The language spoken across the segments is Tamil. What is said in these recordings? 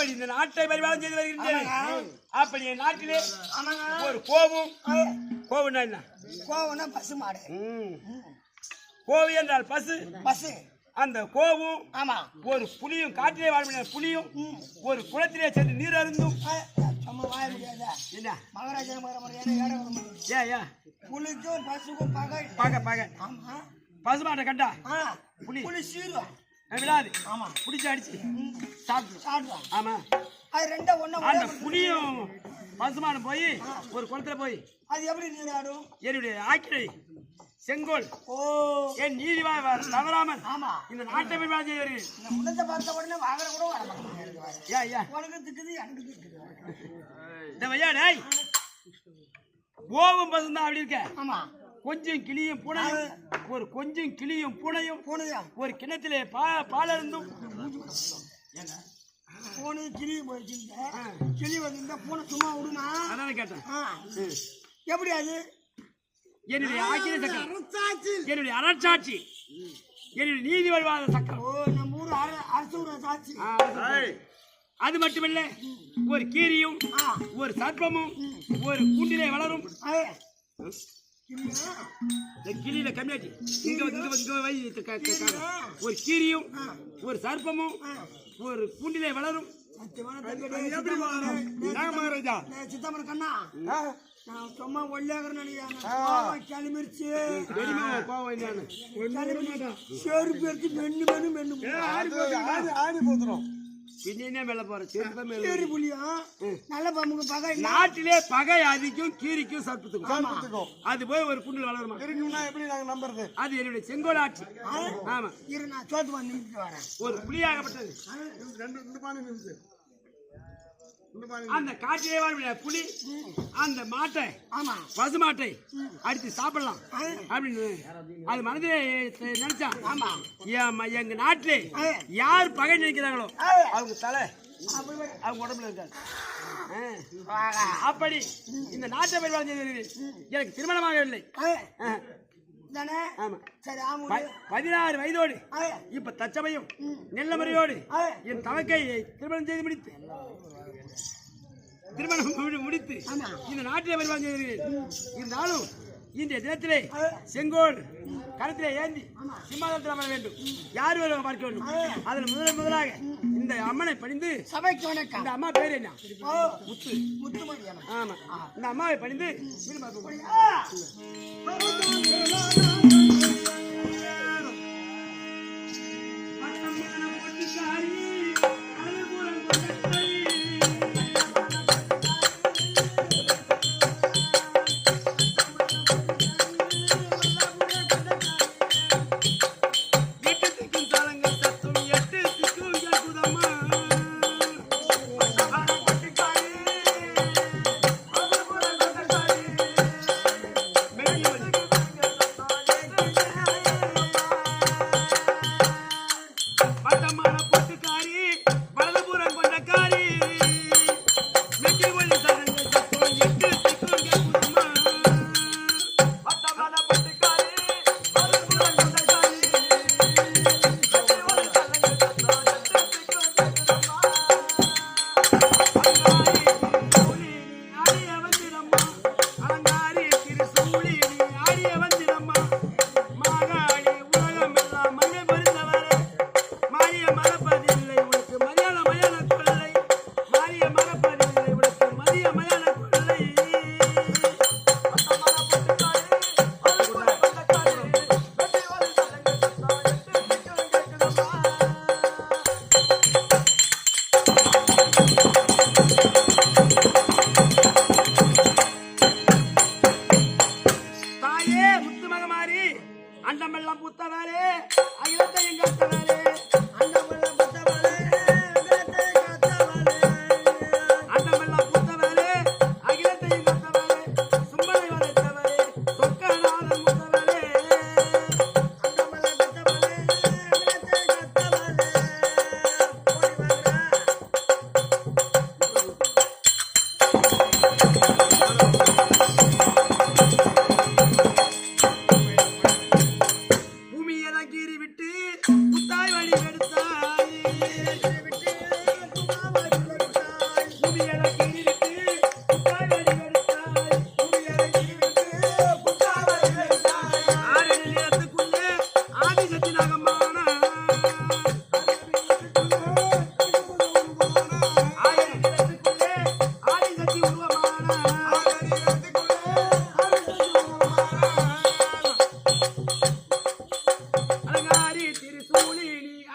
அப்படி இந்த நாட்டை பரிபாலம் செய்து வருகின்றேன். அப்படி என் நாட்டிலே ஒரு கோவும் ஆ, கோவுன்னா என்ன? கோவம்னா பசு மாடு. கோவு என்றால் பசு. பசு. அந்த கோவும் ஆமா. ஒரு புலியும் காட்டிலே வாழ்ந்த புலியும் ஒரு குளத்திலே சென்று நீர் அருந்தும் என்ன? மகாராஜா மகாராஜா புலிக்கும் பசுக்கும் பகை. பாக்க பாக்க ஆமா. பசுமாட்டை கண்டா? புலி. புலி சீரும் விடாது. ஆமா பிடிச்சு அடிச்சு. சாப்பிடும் சாப்பிடுவான் ஆமா. அது ரெண்டும் ஒண்ணா அந்த ஒரே புலியும் பசுமானம் போய் ஒரு குளத்துல போய். அது எப்படி நீராடும் என்னுடைய ஆக்கிரை செங்கோல். ஓ. என் நீதிவா தவறாமல். ஆமா. இந்த நாட்டை வருகிறேன் இந்த முன்னத்தை பார்த்த உடனே வாங்குற கூட வர உனக்கு திக்குது எனக்கு திக்குது. இந்த வையா டேய். கோவும் பசுந்தான் அப்படி இருக்க. ஆமா. கொஞ்சம் கிளியும் பூனையும். ஒரு கொஞ்சம் கிளியும் பூனையும். பூனையா? ஒரு கிணத்திலே பா பால் அருந்தும் பூனை கிளி போயிருச்சுங்க கிளி வந்து பூனை சும்மா விடுமா? அதான் கேட்டேன். ஆ. எப்படி அது? என்னுடைய ஆக்கிர சக்கரம். என்னுடைய அரசாட்சி என்னுடைய நீதி வழிவாத சக்கரம். ஓ நம்ம ஊர் அர- அரசு சாட்சி அது மட்டுமில்ல ஒரு கீரியும் ஆ. ஒரு சர்ப்பமும் ஒரு கூண்டிலே வளரும். கிளியில கம்மியாச்சு. இங்க வந்து- இங்க வை ஒரு கீரியும் ஒரு சர்ப்பமும் ஒரு கூண்டிலே வளரும். சித்தாமரம் கண்ணா நான் சும்மா ஒல்லியாகிற நினைக்கிறேன் கிளம்பிருச்சு செருப்பு எடுத்து மென்னு மென்னு மென்னு. பின்ன மேல போற? செருப்பு மேல சரி புள்ளியா நல்ல பாம்புக்கு பகை நாட்டிலே பகை அதிகம் கீரிக்கும் சர்ப்பத்துக்கும் அது போய் ஒரு குண்டில் வளருமா? அது என்னுடைய செங்கோல் ஆட்சி. ஆமா. இரு நான் சோத்து வந்து நின்றுட்டு வரேன். ஒரு புலியாகப்பட்டது. அந்த காட்டிலே வாழ்ந்த புலி அந்த மாட்டை ஆமா. பசு மாட்டை அடித்து சாப்பிடலாம். அப்படின்னு அது மனதிலே நினைச்சா ஆமா. எங்க நாட்டிலே யார் பகை நினைக்கிறாங்களோ அவங்க தலை அவங்க உடம்புல இருக்காது. அப்படி இந்த நாட்டை வருகிறேன். எனக்கு திருமணமாகவில்லை. பதினாறு வயதோடு. இப்ப தச்சமயம் நல்ல முறையோடு. என் தவக்கை திருமணம் செய்து முடித்து. திருமணம் முடி- முடித்து. இந்த நாட்டிலே வருவாங்க இருந்தாலும் இன்றைய தினத்திலே செங்கோல் கருத்திலே ஏந்தி சிம்மாதத்தில் அமர வேண்டும். யார் வருவாங்க பார்க்க வேண்டும். அதில் முதல் முதலாக இந்த அம்மனை பணிந்து சபைக்கு வணக்கம். இந்த அம்மா பேர் என்ன? முத்து. அம்மன். ஆமா. இந்த அம்மாவை பணிந்து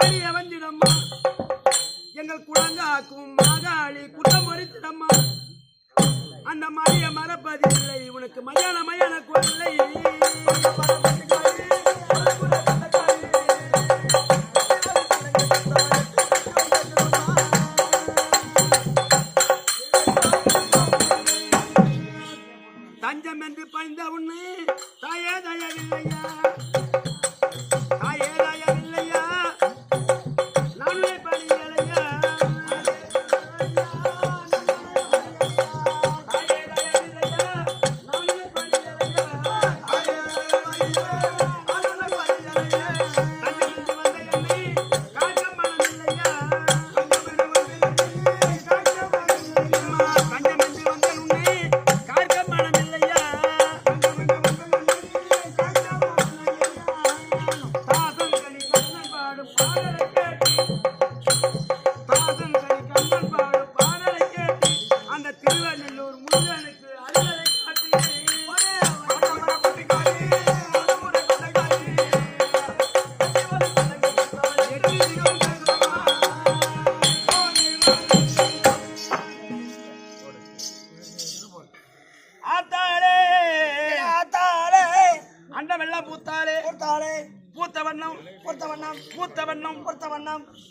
ஆடி அவஞ்சிடம்மா எங்கள் குழந்தாக்கும் மாதாளி குற்றம் பொறித்திடம்மா அந்த மழைய மறப்பதில்லை உனக்கு மயான மயான குழந்தை தஞ்சம் என்று பணிந்த உன்னு தய தயவில்லையா?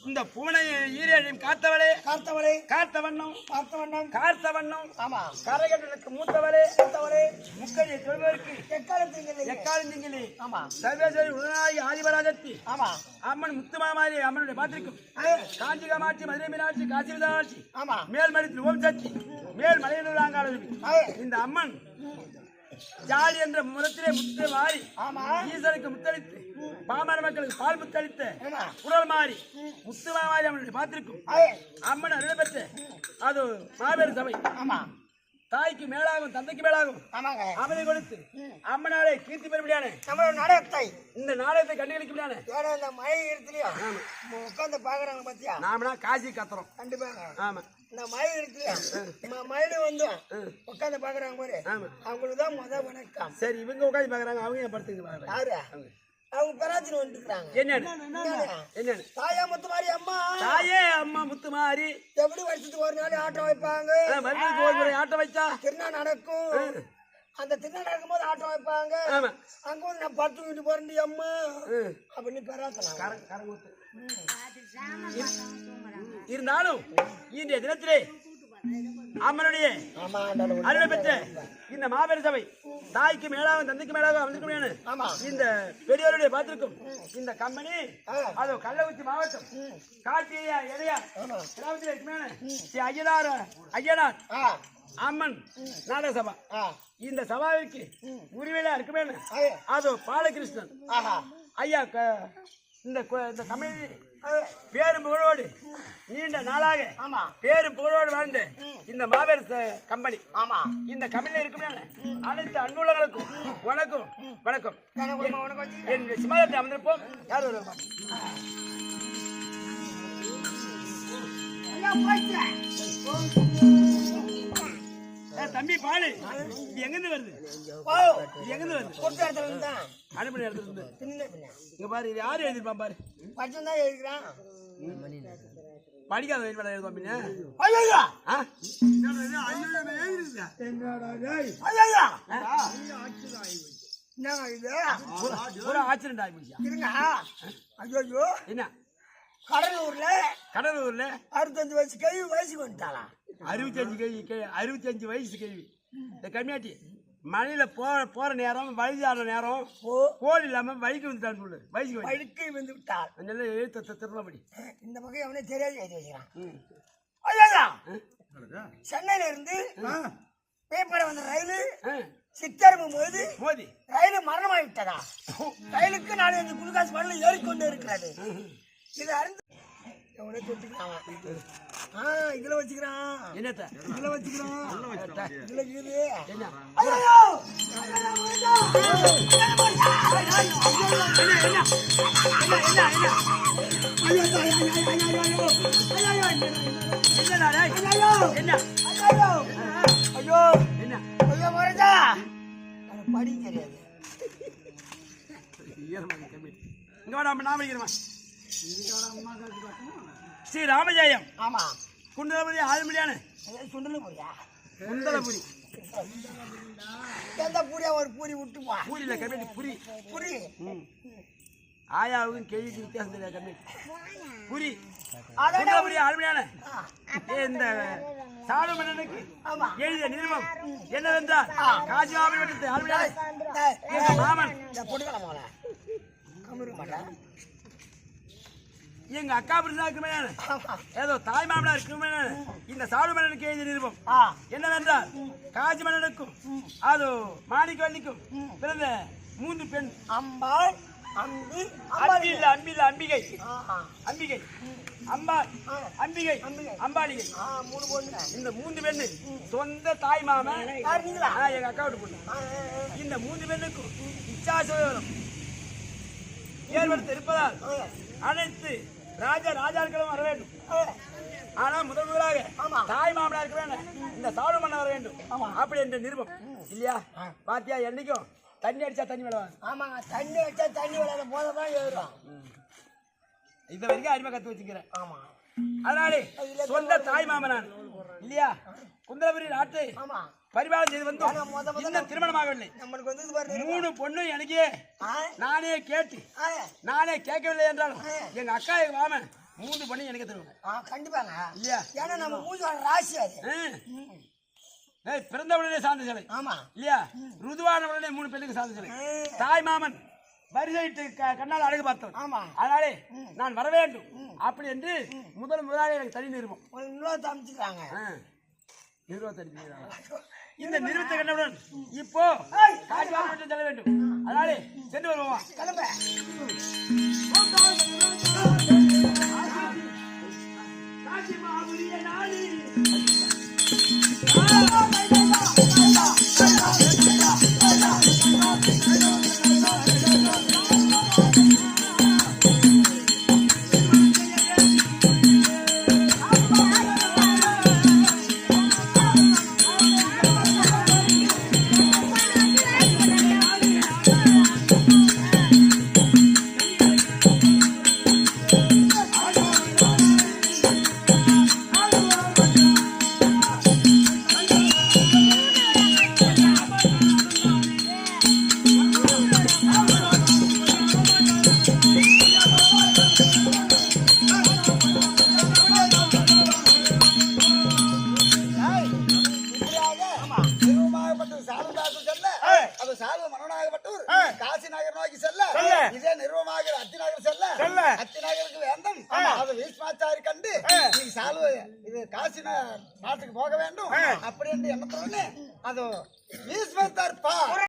இந்த பூனையை ஈரேழையும் காத்தவளே. காத்தவளே. காத்த வண்ணம் பார்த்த வண்ணம் காத்த வண்ணம் ஆமா. கரைகடலுக்கு மூத்தவளே. மூத்தவளே. முக்கடியை தொழுவதற்கு எக்காலத்துக்கு எக்காலஞ்சிங்கிலே ஆமா. சர்வேஸ்வரி உடனாகி ஆதிபராஜத்தி ஆமா. அம்மன் முத்துமாமாரி அம்மனுடைய பாத்திரிக்கும் காஞ்சி காமாட்சி மதுரை மீனாட்சி காசி விதாட்சி ஆமா. மேல்மருத்தில் ஓம் சக்தி. மேல் மலையனூர் ஆங்காளி ஆ, இந்த அம்மன் ஜாடி என்ற முரத்திலே முத்து மாறி ஆமா. ஈசனுக்கு முத்தளித்து பாமர மக்களுக்கு பால் முத்தளித்த குரல் மாறி முத்துமா மாறி அவனுடைய பாத்திருக்கும் ஆ, அம்மன் அருள் பெற்ற அது மாபெரும் சபை. ஆமா. தாய்க்கு மேலாகும் தந்தைக்கு மேலாகும் அவனை கொடுத்து அம்மனாலே கீர்த்தி பெறும்படியான. நம்மளோட நாடகத்தை. இந்த நாடகத்தை கண்டுகளிக்கும்படியான ஏன்னா இந்த மழை இடத்துலயும் உட்காந்து பாக்குறாங்க பாத்தியா? நாமனா காசி கத்துறோம். கண்டிப்பாங்க. ஆமா. இந்த மழை இடத்துலயும் மழையில வந்து உட்காந்து பாக்குறாங்க பாரு. அவங்களுக்கு தான் முத வணக்கம். சரி இவங்க உட்காந்து பாக்குறாங்க அவங்க ஏன் படுத்துங்க பாக்குறாங்க யாரு? அவங்க. பெராச்சின்னு வந்துருக்காங்க என்னன்னு? தாயா முத்து மாதிரி அம்மா. தாயே அம்மா முத்து மாறி எப்படி வருஷத்துக்கு ஒரு நாள் ஆட்டம் வைப்பாங்க? வருடத்துக்கு ஒரு முறை ஆட்ட வச்சா? திருநா நடக்கும். அந்த திருநா நடக்கும்போது ஆட்டம் வைப்பாங்க. அங்க வந்து நான் பத்து வீட்டு போறேன் அம்மா. அப்படின்னு கரங்குத்து. இருந்தாலும் இன்றைய தினத்திலே அம்மனுடைய. அருளை பெற்ற இந்த மாபெரும் சபை தாய்க்கு மேலாக தந்தைக்கு மேலாக வந்திருக்கும் ஆமா. இந்த பெரியவருடைய பார்த்திருக்கும் இந்த கம்பெனி. அது கள்ளக்குறிச்சி மாவட்டம் காட்டியா எதையா கிராமத்தில் இருக்குமே ஸ்ரீ ஐயனார் ஐயனார் அம்மன் நாடக சபா இந்த சபாவிற்கு உரிமையில இருக்குமே. அது பாலகிருஷ்ணன். ஆஹா. ஐயா இந்த இந்த ஆ. பேரும் புகழோடு நீண்ட நாளாக பேரும் புகழோடு வாழ்ந்த இந்த மாபெரும் கம்பெனி. ஆமா. இந்த கம்பெனியில் இருக்குமே அனைத்து அன்புள்ளங்களுக்கும் வணக்கம். வணக்கம். என் சிமாயத்தை அமர்ந்திருப்போம். யார் வருவா ஐயா போச்சு தம்பி பாலு இது எங்கிருந்து வருது இது எங்கிருந்து வருது பொட்டு இடத்துல இருந்தான் அனுப்பின இடத்துல இருந்து இங்க பாரு இது யாரு எழுதிருப்பான் பாரு பச்சை தான் எழுதிக்கிறான் படிக்காத வெயில் வேலை எழுதுவான் பின்ன ஐயா ஒரு- ஒரு ஆக்சிடென்ட் ஆகி போச்சு இருங்க ஐயோ என்ன கடலூர்ல கடலூர்ல? அறுபத்தஞ்சு வயசு கழிவு வயசுக்கு வந்துட்டாளா? அறுபத்தஞ்சு கேள்வி கே- அறுபத்தஞ்சு வயசு கேள்வி. இந்த கம்மியாட்டி மழையில போற போற நேரம் வழி ஆடுற நேரம் ஓ கோல் இல்லாம வழிக்கு வந்துட்டான்னு சொல்லு. வயசுக்கு வந்து. வழுக்கை வந்து விட்டாள். அதனால எழுத்த திருநபடி இந்த பக்கம் அவனே தெரியாது எழுதி வைக்கிறான் ஐயா சென்னையில இருந்து பேப்பரை வந்த ரயிலு சித்தரம்பும் போது மோதி. ரயில் மரணமாகி விட்டதா ரயிலுக்கு நாலஞ்சு குளுக்காசு பாடல ஏறிக்கொண்டு இருக்கிறது. இது அறிந்து எவனே தொட்டுக்கிறான் ஆ இதுல வச்சுக்கிறான் என்னத்த இதுல வச்சுக்கிறான் இதுல இருக்குது என்ன ஐயோ என்னடா டேய்? என்ன ஐயோ என்ன ஐயோ மறைச்சா எனக்கு படி தெரியாது இங்க வாடா நாம படிக்கிறோமா ஸ்ரீ ராமஜெயம். ஆமா. குண்டலபதி ஆறுமணியான ஏய், சுண்டலு பூரியா குண்டலபுரி. எந்த பூரியா? ஒரு பூரி விட்டுப்பா பூரியில கம்மி புரி. பூரி. ஆயாவுக்கும் கேள்விக்கு வித்தியாசம் தெரியாது கம்மி புரி. குன்றபுரி அருமையான இந்த சாடு மன்னனுக்கு ஆமா. எழுதிய நிறுவம் என்னவென்றால் காசிமாமி வட்டத்தை எங்க மாமன் இந்த பொடுக்கலாம் போல கம்மிருக்க மாட்டேன் எங்க அக்கா மேலான ஆமா. ஏதோ தாய் மாமனா இருக்கு இந்த சாடு மன்னனுக்கு எழுதிய நிறுவம் ஆ. என்னவென்றால் காஜி மன்னனுக்கும் அது மாணிக்கவல்லிக்கும் பிறந்த மூன்று பெண். அம்பாள் அம்பி அன்பி இல்ல அம்பிகை. அம்பிகை. அம்பாள் அம்பிகை. அம்பாளிகை. ஆ மூணு பொண்ணு. இந்த மூன்று பெண்ணு சொந்த தாய் மாமன் எங்க அக்கா விட்டு பொண்ணு. இந்த மூன்று பெண்ணுக்கும் இச்சாசுவரம் ஏற்படுத்த இருப்பதால் அனைத்து ராஜா ராஜாக்களும் வர வேண்டும். ஆனா முதல் முதலாக. தாய் மாமனா இருக்க வேணும். இந்த சாடு மன்ன வர வேண்டும். அப்படி என்ற நிருபம். இல்லையா? பாத்தியா என்னைக்கும்? தண்ணி அடிச்சா தண்ணி விட ஆமாங்க தண்ணி வச்சா தண்ணி விளையாட போத தான் ஏறும் இந்த வரைக்கும் அடிமை கத்து வச்சுக்கிறேன். ஆமா. அதனாலே சொந்த தாய் மாமனான். இல்லையா? குந்தரபுரி நாட்டை ஆமா. பரிபாலம் செய்து முதல்ல- இன்னும் திருமணமாகவில்லை. வந்து மூணு பொண்ணு எனக்கே நானே கேட்டு நானே கேட்கவில்லை என்றாலும் எங்க அக்கா எங்க மாமன் மூணு பொண்ணு எனக்கு தருவாங்க. கண்டிப்பாங்க. இல்லையா? ஏன்னா நம்ம பூஜை ராசி அது. பிறந்த உடனே சார்ந்த சிலை. ஆமா. இல்லையா? ருதுவான உடனே மூணு பெண்ணுக்கு சார்ந்த சிலை. தாய் மாமன் வரிசையிட்டு கண்ணால் அழகு பார்த்தவன். ஆமா. அதனாலே நான் வர வேண்டும். அப்படி என்று முதல் முதலாக எனக்கு தனி இன்னொரு தம்பிச்சுக்கிறாங்க ஆ. இருபத்தஞ்சு. இந்த நிறுவத்தை கண்டவுடன் இப்போ மட்டும் செல்ல வேண்டும். அதனாலே சென்று வருவோம். கிளம்ப. நிர்வமாகப்பட்டது